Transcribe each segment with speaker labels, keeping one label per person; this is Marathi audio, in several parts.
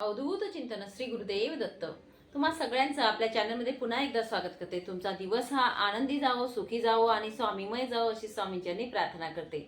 Speaker 1: अवधूत चिंतन श्री गुरुदेव दत्त तुम्हा सगळ्यांचं आपल्या चॅनलमध्ये पुन्हा एकदा स्वागत करते. तुमचा दिवस हा आनंदी जावो सुखी जावो आणि स्वामीमय जावो अशी स्वामींच्यांनी प्रार्थना करते.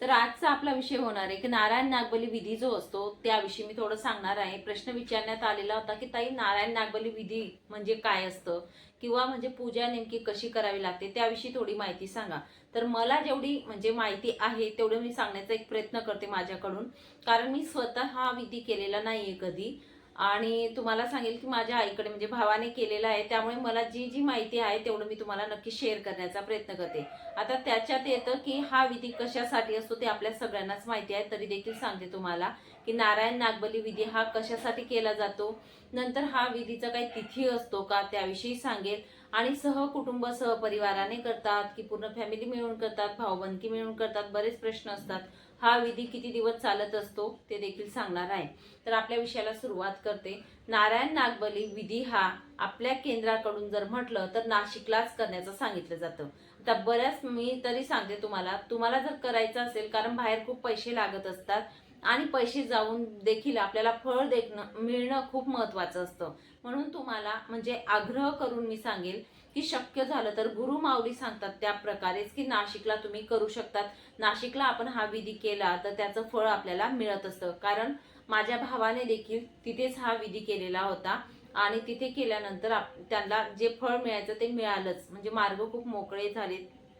Speaker 1: तर आजचा आपला विषय होणार आहे की नारायण नागबली विधी जो असतो त्याविषयी मी थोडं सांगणार आहे. प्रश्न विचारण्यात आलेला होता की ताई नारायण नागबली विधी म्हणजे काय असतं? किंवा म्हणजे पूजा नेमकी कशी करावी लागते? त्याविषयी थोडी माहिती सांगा. तर मला जेवढी म्हणजे माहिती आहे तेवढं मी सांगण्याचा एक प्रयत्न करते माझ्याकडून. कारण मी स्वतः हा विधी केलेला नाही आहे कधी. आणि तुम्हाला सांगेल की माझ्या आईकडे म्हणजे भावाने केलेला आहे त्यामुळे मला जी जी माहिती आहे तेवढं मी तुम्हाला नक्की शेअर करण्याचा प्रयत्न करते. आता त्याच्यात येतं की हा विधी कशासाठी असतो ते आपल्या सगळ्यांनाच माहिती आहे तरी देखील सांगते तुम्हाला की नारायण नागबली विधी हा कशासाठी केला जातो नंतर हा विधीचा काही तिथी असतो का त्याविषयी सांगेल. आणि सहकुटुंब सहपरिवाराने करतात की पूर्ण फॅमिली मिळून करतात भाऊबंदकी मिळून करतात बरेच प्रश्न असतात. हा विधी किती दिवस चालत असतो ते देखील सांगणार आहे. तर आपल्या विषयाला सुरुवात करते. नारायण नागबली विधी हा आपल्या केंद्राकडून जर म्हटलं तर नाशिकलाच करण्याचं सांगितलं जातं. आता बऱ्याच मी तरी सांगते तुम्हाला तुम्हाला जर करायचं असेल कारण बाहेर खूप पैसे लागत असतात आणि पैसे जाऊन देखील आपल्याला फळ देखणं मिळणं खूप महत्वाचं असतं. म्हणून तुम्हाला म्हणजे आग्रह करून मी सांगेल की शक्य झालं तर गुरु माऊली सांगतात त्या प्रकारेच की नाशिकला तुम्ही करू शकतात. नाशिकला आपण हा विधी केला तर त्याचं फळ आपल्याला मिळत असतं. कारण माझ्या भावाने देखील तिथेच हा विधी केलेला होता. आणि तिथे केल्यानंतर त्यांना जे फळ मिळायचं ते मिळालंच. म्हणजे मार्ग खूप मोकळे झाले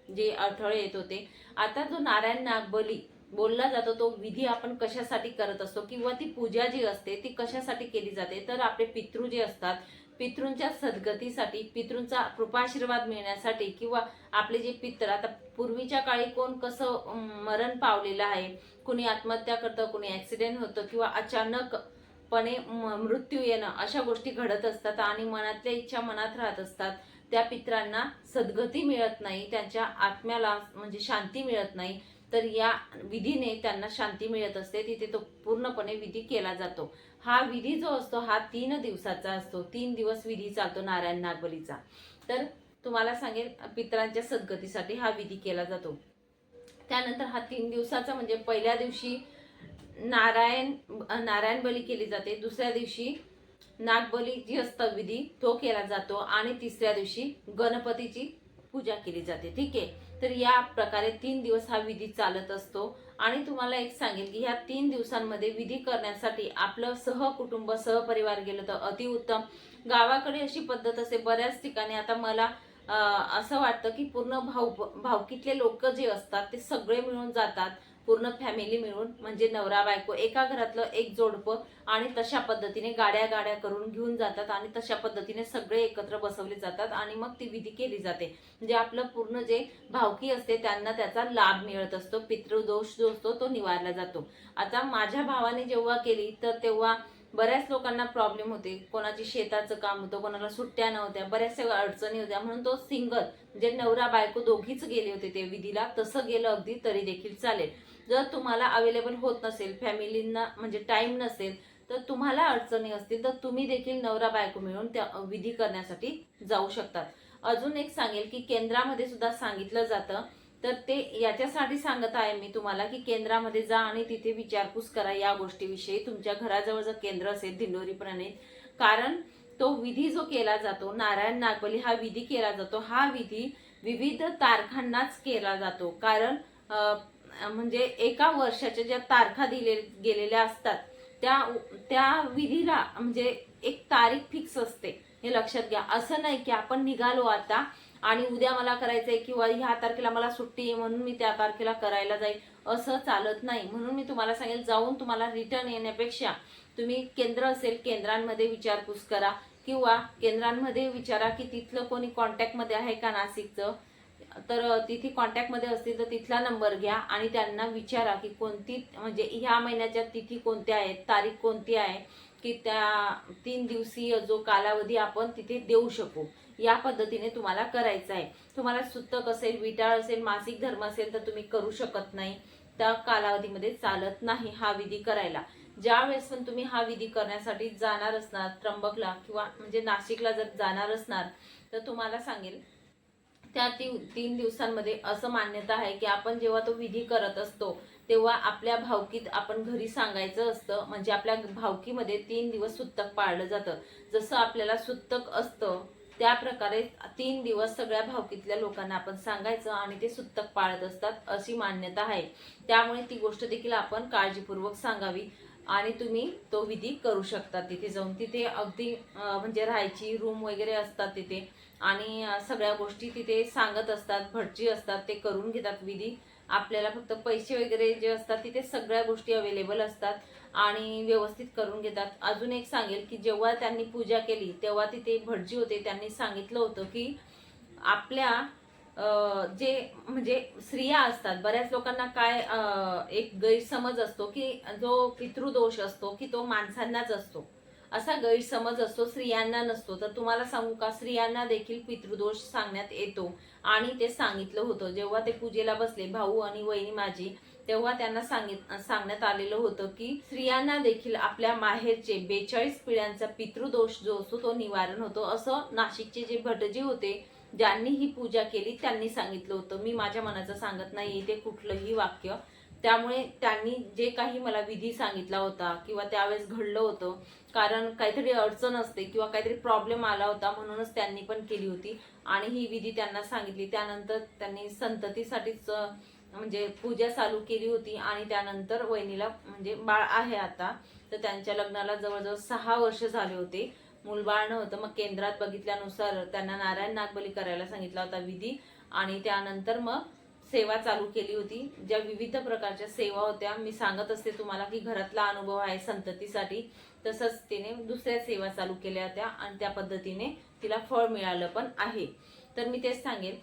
Speaker 1: जे अडथळे येत होते. आता जो नारायण नागबली बोलला जातो तो विधी आपण कशासाठी करत असतो? किंवा ती पूजा जी असते ती कशासाठी केली जाते? तर आपले पितृ जे असतात पितृंच्या सद्गतीसाठी पितृंचा कृपाशीर्वाद मिळण्यासाठी किंवा आपले जे पितर आता पूर्वीच्या काळी कोण कसं मरण पावलेलं आहे कुणी आत्महत्या करतं कुणी ॲक्सिडेंट होतं किंवा अचानकपणे म- मृत्यू येणं अशा गोष्टी घडत असतात आणि मनातल्या इच्छा मनात राहत असतात. त्या पित्रांना सद्गती मिळत नाही त्यांच्या आत्म्याला म्हणजे शांती मिळत नाही. तर या विधीने त्यांना शांती मिळत असते. तिथे तो पूर्णपणे विधी केला जातो. हा विधी जो असतो हा तीन दिवसाचा असतो. तीन दिवस विधी चालतो नारायण नागबलीचा. तर तुम्हाला सांगेल पितरांच्या सद्गतीसाठी हा विधी केला जातो. त्यानंतर हा तीन दिवसाचा म्हणजे पहिल्या दिवशी नारायण नारायण बली केली जाते. दुसऱ्या दिवशी नागबली जी असतं विधी तो केला जातो. आणि तिसऱ्या दिवशी गणपतीची पूजा केली जाते. ठीक आहे? तर या प्रकारे तीन दिवस हा विधी चालत असतो. आणि तुम्हाला एक सांगेल की ह्या तीन दिवसांमध्ये विधी करण्यासाठी आपलं सहकुटुंब सहपरिवार गेलं तर अतिउत्तम गावाकडे अशी पद्धत असते बऱ्याच ठिकाणी आता मला असं वाटतं की पूर्ण भाऊ भावकीतले लोक जे असतात ते सगळे मिळून जातात. पूर्ण फॅमिली मिळून म्हणजे नवरा बायको एका घरातलं एक जोडपं आणि तशा पद्धतीने गाड्या गाड्या करून घेऊन जातात आणि तशा पद्धतीने सगळे एकत्र बसवले जातात आणि मग ती विधी केली जाते. म्हणजे आपलं पूर्ण जे भावकी असते त्यांना त्याचा लाभ मिळत असतो पितृदोष जो असतो तो निवारला जातो. आता माझ्या भावाने जेव्हा केली तर तेव्हा बऱ्याच लोकांना प्रॉब्लेम होते. कोणाची शेताचं काम होतं कोणाला सुट्ट्या नव्हत्या बऱ्याचशा अडचणी होत्या. म्हणून तो सिंगल म्हणजे नवरा बायको दोघीच गेले होते ते विधीला. तसं गेलं अगदी तरी देखील चालेल. जर तुम्हाला अवेलेबल होत नसेल फॅमिलींना म्हणजे टाइम नसेल तर तुम्हाला अडचणी असतील तर तुम्ही देखील नवरा बायको मिळून त्या विधी करण्यासाठी जाऊ शकतात अजून एक सांगेल की केंद्रामध्ये सुद्धा सांगितलं जातं तर ते याच्यासाठी सांगत आहे मी तुम्हाला की केंद्रामध्ये जा आणि तिथे विचारपूस करा या गोष्टीविषयी. तुमच्या घराजवळ जर केंद्र असेल दिंडोरीप्रणे कारण तो विधी जो केला जातो नारायण नागबली हा विधी केला जातो हा विधी विविध तारखांनाच केला जातो. कारण म्हणजे एका वर्षाच्या ज्या तारखा दिले गेलेल्या असतात त्या त्या विधीला म्हणजे एक तारीख फिक्स असते. हे लक्षात घ्या. असं नाही की आपण निघालो आता आणि उद्या मला करायचंय किंवा ह्या तारखेला मला सुट्टी आहे म्हणून मी त्या तारखेला करायला जाईल. असं चालत नाही. म्हणून मी तुम्हाला सांगेल जाऊन तुम्हाला रिटर्न येण्यापेक्षा तुम्ही केंद्र असेल केंद्रांमध्ये विचारपूस करा. किंवा केंद्रांमध्ये विचारा की तिथलं कोणी कॉन्टॅक्टमध्ये आहे का नाशिकचं? तर तिथे कॉन्टॅक्टमध्ये असतील तर तिथला नंबर घ्या आणि त्यांना विचारा की कोणती म्हणजे ह्या महिन्याच्या तिथी कोणत्या आहेत तारीख कोणती आहे की त्या तीन दिवसीय जो कालावधी आपण तिथे देऊ शकू. या पद्धतीने तुम्हाला करायचं आहे. तुम्हाला सुतक असेल विटाळ असेल मासिक धर्म असेल तर तुम्ही करू शकत नाही. त्या कालावधीमध्ये चालत नाही हा विधी करायला. ज्या वेळेस पण तुम्ही हा विधी करण्यासाठी जाणार असणार त्र्यंबकला किंवा म्हणजे नाशिकला जर जाणार असणार तर तुम्हाला सांगेल त्या ती तीन दिवसांमध्ये असं मान्यता आहे की आपण जेव्हा तो विधी करत असतो तेव्हा आपल्या भावकीत आपण घरी सांगायचं असतं. म्हणजे आपल्या भावकीमध्ये तीन दिवस सुत्तक पाळलं जातं. जसं आपल्याला सुत्तक असतं त्या प्रकारे तीन दिवस सगळ्या भावकीतल्या लोकांना आपण सांगायचं आणि ते सुत्तक पाळत असतात अशी मान्यता आहे. त्यामुळे ती गोष्ट देखील आपण काळजीपूर्वक सांगावी आणि तुम्ही तो विधी करू शकता तिथे जाऊन. तिथे अगदी म्हणजे राहायची रूम वगैरे असतात तिथे. आणि सगळ्या गोष्टी तिथे सांगत असतात भटजी असतात ते करून घेतात विधी. आपल्याला फक्त पैसे वगैरे जे असतात तिथे सगळ्या गोष्टी अवेलेबल असतात आणि व्यवस्थित करून घेतात. अजून एक सांगेल की जेव्हा त्यांनी पूजा केली तेव्हा तिथे भटजी होते. त्यांनी सांगितलं होतं की आपल्या जे म्हणजे स्त्रिया असतात बऱ्याच लोकांना काय एक गैरसमज असतो की जो पितृदोष असतो की तो माणसांनाच असतो. असा गैरसमज असतो स्त्रियांना नसतो. तर तुम्हाला सांगू का स्त्रियांना देखील पितृदोष सांगण्यात येतो. आणि ते सांगितलं होतं जेव्हा ते पूजेला बसले भाऊ आणि वहिनी माझी तेव्हा त्यांना सांगित सांगण्यात आलेलं होतं की स्त्रियांना देखील आपल्या माहेरचे बेचाळीस पिढ्यांचा पितृदोष जो असतो तो निवारण होतो. असं नाशिकचे जे भटजी होते ज्यांनी ही पूजा केली त्यांनी सांगितलं होतं. मी माझ्या मनाचं सांगत नाही इथे कुठलंही वाक्य. त्यामुळे त्यांनी जे काही मला विधी सांगितला होता किंवा त्यावेळेस घडलं होतं कारण काहीतरी अडचण असते किंवा काहीतरी प्रॉब्लेम आला होता म्हणूनच त्यांनी पण केली होती. आणि ही विधी त्यांना सांगितली. त्यानंतर त्यांनी संततीसाठीच म्हणजे पूजा चालू केली होती आणि त्यानंतर वहिनीला म्हणजे बाळ आहे आता तर त्यांच्या लग्नाला जवळजवळ सहा वर्ष झाले होते. मूलबाळ नव्हतं. मग केंद्रात बघितल्यानुसार त्यांना नारायण नागबली करायला सांगितला होता विधी. आणि त्यानंतर मग सेवा चालू केली होती. ज्या विविध प्रकारच्या सेवा होत्या. मी सांगत असते तुम्हाला की घरातला अनुभव आहे संततीसाठी. तसंच तिने दुसऱ्या सेवा चालू केल्या होत्या आणि त्या पद्धतीने तिला फळ मिळालं पण आहे. तर मी तेच सांगेन.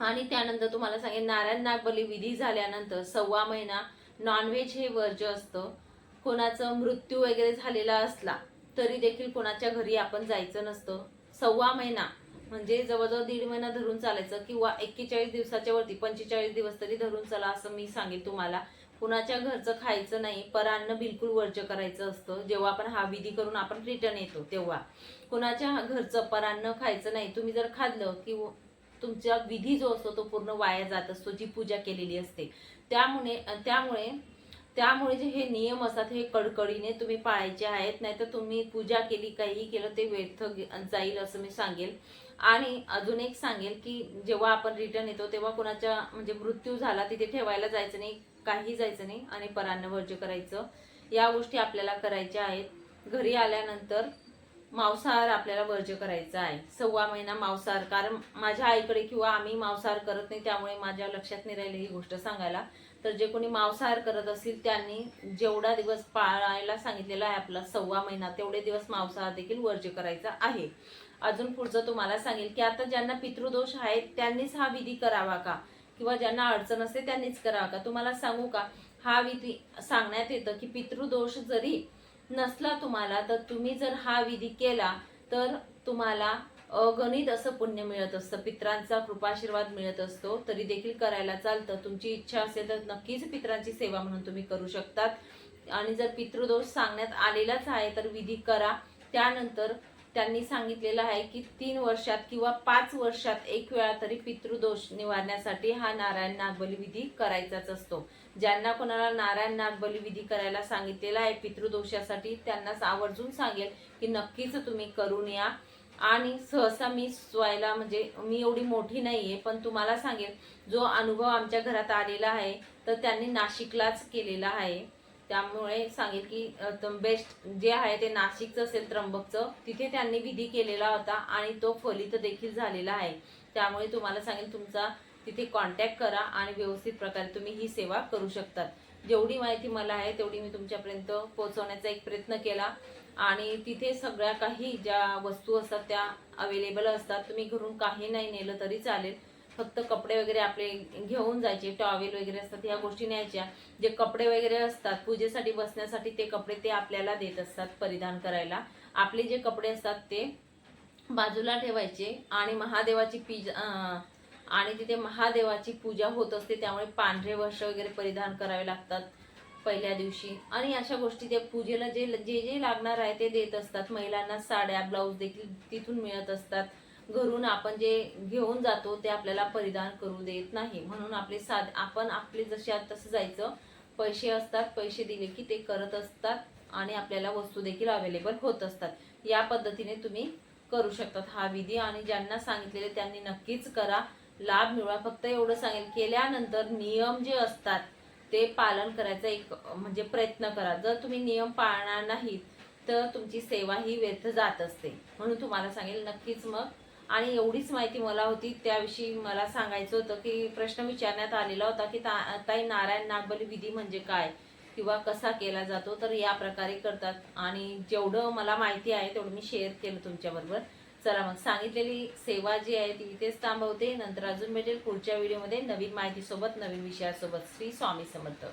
Speaker 1: आणि त्यानंतर तुम्हाला सांगेन नारायण नागबली विधी झाल्यानंतर सव्वा महिना नॉनव्हेज हे वर्ज्य असतं. कोणाचं मृत्यू वगैरे झालेला असला तरी देखील कोणाच्या घरी आपण जायचं नसतं. सव्वा महिना म्हणजे जवळजवळ दीड महिना धरून चालायचं किंवा एक्केचाळीस दिवसाच्या वरती पंचेचाळीस दिवस तरी धरून चला असं मी सांगेल तुम्हाला. कुणाच्या घरचं खायचं नाही परान्न बिलकुल वर्ज्य करायचं असतं. जेव्हा आपण हा विधी करून आपण रिटर्न येतो तेव्हा. कुणाच्या घरचं परान्न खायचं नाही तुम्ही जर खाल्लं की तुमचा विधी जो असतो तो पूर्ण वाया जात असतो जी पूजा केलेली असते. त्यामुळे त्यामुळे त्यामुळे जे हे नियम असतात हे कडकडीने तुम्ही पाळायचे आहेत. नाहीतर तुम्ही पूजा केली काहीही केलं ते व्यर्थ जाईल असं मी सांगेल आणि अजून एक सांगेल की जेव्हा आपण रिटर्न येतो तेव्हा कोणाच्या म्हणजे मृत्यू झाला तिथे ठेवायला जायचं नाही काही जायचं नाही आणि परान्न वर्ज्य करायचं. या गोष्टी आपल्याला करायच्या आहेत. घरी आल्यानंतर मांसाहार आपल्याला वर्ज्य करायचा आहे. सव्वा महिना मांसाहार कारण माझ्या आईकडे किंवा आम्ही मांसाहार करत नाही त्यामुळे माझ्या लक्षात नाही राहिली ही गोष्ट सांगायला. तर जे कोणी मांसाहार करत असतील त्यांनी जेवढा दिवस पाळायला सांगितलेला आहे आपला सव्वा महिना तेवढे दिवस मांसाहार देखील वर्ज्य करायचा आहे. अजून पुढचं तुम्हाला सांगेल की आता ज्यांना पितृदोष आहेत त्यांनीच हा विधी करावा का? किंवा ज्यांना अडचण असते त्यांनीच करावा का? तुम्हाला सांगू का? हा विधी सांगण्यात येतं की पितृदोष जरी नसला तुम्हाला तर तुम्ही जर हा विधी केला तर तुम्हाला अगणित असं पुण्य मिळत असतं. पित्रांचा कृपाशीर्वाद मिळत असतो. तरी देखील करायला चालतं. तुमची इच्छा असेल तर नक्कीच पित्रांची सेवा म्हणून तुम्ही करू शकतात. आणि जर पितृदोष सांगण्यात आलेलाच आहे तर विधी करा. त्यानंतर त्यांनी सांगितलेलं आहे की तीन वर्षात किंवा पाच वर्षात एक वेळा तरी पितृदोष निवारण्यासाठी हा नारायण नागबली विधी करायचाच असतो. ज्यांना कोणाला नारायण नागबली विधी करायला सांगितलेला आहे पितृदोषासाठी त्यांनाच आवर्जून सांगेल की नक्कीच तुम्ही करून या. आणि सहसा मी स्वयला म्हणजे मी एवढी मोठी नाही आहे पण तुम्हाला सांगेल जो अनुभव आमच्या घरात आलेला आहे तर त्यांनी नाशिकलाच केलेला आहे. त्यामुळे सांगेल की बेस्ट जे आहे ते नाशिकचं असेल त्र्यंबकचं तिथे त्यांनी विधी केलेला होता आणि तो फलित देखील झालेला आहे. त्यामुळे तुम्हाला सांगेल तुमचा तिथे कॉन्टॅक्ट करा आणि व्यवस्थित प्रकारे तुम्ही ही सेवा करू शकतात. जेवढी माहिती मला आहे तेवढी मी तुमच्यापर्यंत पोहोचवण्याचा एक प्रयत्न केला. आणि तिथे सगळ्या काही ज्या वस्तू असतात त्या अवेलेबल असतात. तुम्ही घरून काही नाही नेलं तरी चालेल. फक्त कपडे वगैरे आपले घेऊन जायचे टॉवेल वगैरे असतात ह्या गोष्टी न्यायच्या. जे कपडे वगैरे असतात पूजेसाठी बसण्यासाठी ते कपडे ते आपल्याला देत असतात परिधान करायला. आपले जे कपडे असतात ते बाजूला ठेवायचे आणि महादेवाची पीज आणि तिथे महादेवाची पूजा होत असते त्यामुळे पांढरे वस्त्र वगैरे परिधान करावे लागतात. पहिल्या दिवशी. आणि अशा गोष्टी त्या पूजेला जे जे जे लागणार आहे ते देत असतात. महिलांना साड्या ब्लाऊज देखील तिथून मिळत असतात. घरून आपण जे घेऊन जातो ते आपल्याला परिधान करू देत नाही. म्हणून आपले साध आपण आपले जसे तसं जायचं पैसे असतात पैसे दिले की ते करत असतात आणि आपल्याला वस्तू देखील अवेलेबल होत असतात. या पद्धतीने तुम्ही करू शकतात. हा विधी आणि ज्यांना सांगितलेले त्यांनी नक्कीच करा. लाभ मिळवा. फक्त एवढं सांगेल केल्यानंतर नियम जे असतात ते पालन करायचा एक म्हणजे प्रयत्न करा. जर तुम्ही नियम पाळणार नाहीत तर तुमची सेवा ही व्यर्थ जात असते. म्हणून तुम्हाला सांगेल नक्कीच मग. आणि एवढीच माहिती मला होती त्याविषयी मला सांगायचं होतं की प्रश्न विचारण्यात आलेला होता की ता ताई नारायण नागबली विधी म्हणजे काय? किंवा कसा केला जातो? तर या प्रकारे करतात. आणि जेवढं मला माहिती आहे तेवढं मी शेअर केलं तुमच्याबरोबर. चला मग सांगितलेली सेवा जी आहे ती इथेच थांबवते. नंतर अजून भेटेल पुढच्या व्हिडिओमध्ये नवीन माहितीसोबत नवीन विषयासोबत. श्री स्वामी समर्थ.